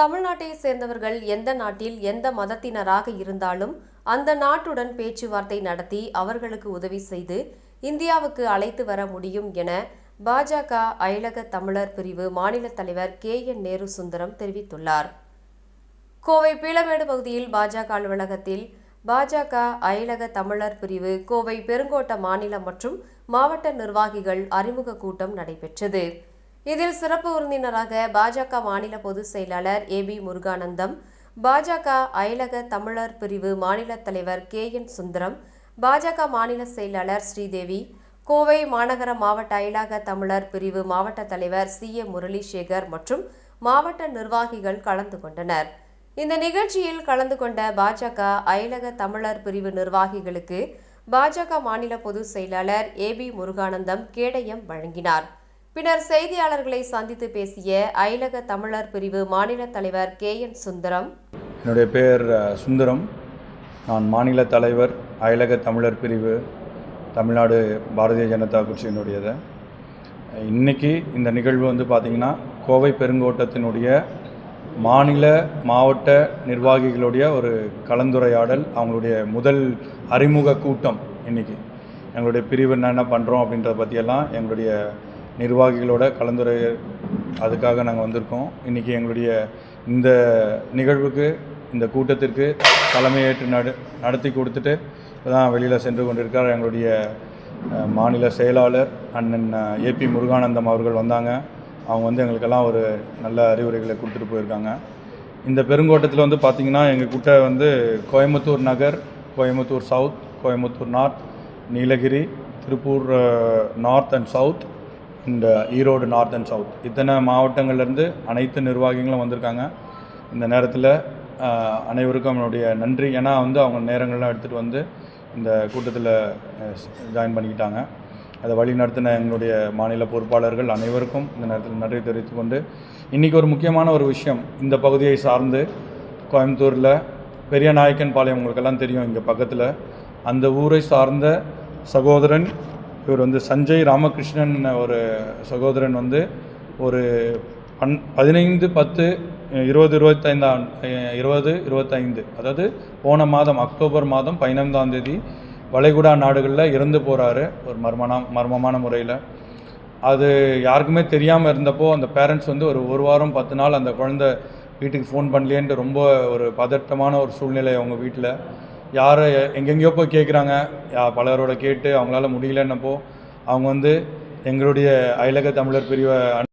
தமிழ்நாட்டை சேர்ந்தவர்கள் எந்த நாட்டில் எந்த மதத்தினராக இருந்தாலும் அந்த நாட்டுடன் பேச்சுவார்த்தை நடத்தி அவர்களுக்கு உதவி செய்து இந்தியாவுக்கு அழைத்து வர முடியும் என பாஜக அயலக தமிழர் பிரிவு மாநில தலைவர் கே என் நேரு சுந்தரம் தெரிவித்துள்ளார். கோவை பீளமேடு பகுதியில் பாஜக அலுவலகத்தில் பாஜக அயலக தமிழர் பிரிவு கோவை பெருங்கோட்ட மாநில மற்றும் மாவட்ட நிர்வாகிகள் அறிமுக கூட்டம் நடைபெற்றது. இதில் சிறப்பு விருந்தினராக பாஜக மாநில பொதுச் செயலாளர் ஏ பி முருகானந்தம் பாஜக அயலக தமிழர் பிரிவு மாநில தலைவர் கே என் சுந்தரம் பாஜக மாநில செயலாளர் ஸ்ரீதேவி கோவை மாநகர மாவட்ட அயலக தமிழர் பிரிவு மாவட்ட தலைவர் சி ஏ முரளிசேகர் மற்றும் மாவட்ட நிர்வாகிகள் கலந்து கொண்டனர். இந்த நிகழ்ச்சியில் கலந்து கொண்ட பாஜக அயலக தமிழர் பிரிவு நிர்வாகிகளுக்கு பாஜக மாநில பொதுச் செயலாளர் ஏ பி முருகானந்தம் கேடயம் வழங்கினார். பின்னர் செய்தியாளர்களை சந்தித்து பேசிய அயலக தமிழர் பிரிவு மாநில தலைவர் கே என் சுந்தரம். என்னுடைய பெயர் சுந்தரம். நான் மாநில தலைவர் அயலக தமிழர் பிரிவு தமிழ்நாடு பாரதிய ஜனதா கட்சியினுடையது. இன்றைக்கி இந்த நிகழ்வு வந்து பார்த்திங்கன்னா கோவை பெருங்கோட்டத்தினுடைய மாநில மாவட்ட நிர்வாகிகளுடைய ஒரு கலந்துரையாடல் அவங்களுடைய முதல் அறிமுக கூட்டம் இன்றைக்கி எங்களுடைய பிரிவு என்னென்ன பண்ணுறோம் அப்படின்றத பற்றியெல்லாம் எங்களுடைய நிர்வாகிகளோட கலந்துரை அதுக்காக நாங்கள் வந்திருக்கோம். இன்றைக்கி எங்களுடைய இந்த நிகழ்வுக்கு இந்த கூட்டத்திற்கு தலைமையேற்று நடு நடத்தி கொடுத்துட்டு இப்போ தான் வெளியில் சென்று கொண்டிருக்கார் எங்களுடைய மாநில செயலாளர் அண்ணன் ஏபி முருகானந்தம் அவர்கள் வந்தாங்க. அவங்க வந்து எங்களுக்கெல்லாம் ஒரு நல்ல அறிவுரைகளை கொடுத்துட்டு போயிருக்காங்க. இந்த பெருங்கோட்டத்தில் வந்து பார்த்திங்கன்னா எங்கள் கிட்ட வந்து கோயம்புத்தூர் நகர் Coimbatore south Coimbatore north Nilgiri Tiruppur north and south இந்த ஈரோடு நார்த் அண்ட் சவுத் இத்தனை மாவட்டங்கள்லேருந்து அனைத்து நிர்வாகிகளும் வந்திருக்காங்க. இந்த நேரத்தில் அனைவருக்கும் அவனுடைய நன்றி. ஏன்னா வந்து அவங்க நேரங்கள்லாம் எடுத்துகிட்டு வந்து இந்த கூட்டத்தில் ஜாயின் பண்ணிக்கிட்டாங்க. அதை வழி நடத்தின எங்களுடைய மாநில பொறுப்பாளர்கள் அனைவருக்கும் இந்த நேரத்தில் நன்றி தெரிவித்து கொண்டு இன்றைக்கி ஒரு முக்கியமான ஒரு விஷயம். இந்த பகுதியை சார்ந்து கோயம்புத்தூரில் பெரிய நாயக்கன் பாளையம் உங்களுக்கெல்லாம் தெரியும் இங்கே பக்கத்தில். அந்த ஊரை சார்ந்த சகோதரன் இவர் வந்து சஞ்சய் ராமகிருஷ்ணன் ஒரு சகோதரன் வந்து ஒரு பன் பதினைந்து பத்து இருபது இருபத்தைந்தாம் இருபது இருபத்தைந்து அதாவது போன மாதம் அக்டோபர் மாதம் பதினைந்தாம் தேதி வளைகுடா நாடுகளில் இறந்து போகிறாரு ஒரு மர்மனா மர்மமான முறையில். அது யாருக்குமே தெரியாமல் இருந்தப்போ அந்த பேரண்ட்ஸ் வந்து ஒரு ஒரு வாரம் பத்து நாள் அந்த குழந்தை வீட்டுக்கு ஃபோன் பண்ணலையேன்ட்டு ரொம்ப ஒரு பதட்டமான ஒரு சூழ்நிலை அவங்க வீட்டில் யாரை எங்கெங்கேயோ போய் கேட்குறாங்க யா பலரோட கேட்டு அவங்களால முடியலன்னப்போ அவங்க வந்து எங்களுடைய அயலக தமிழர் பிரிவை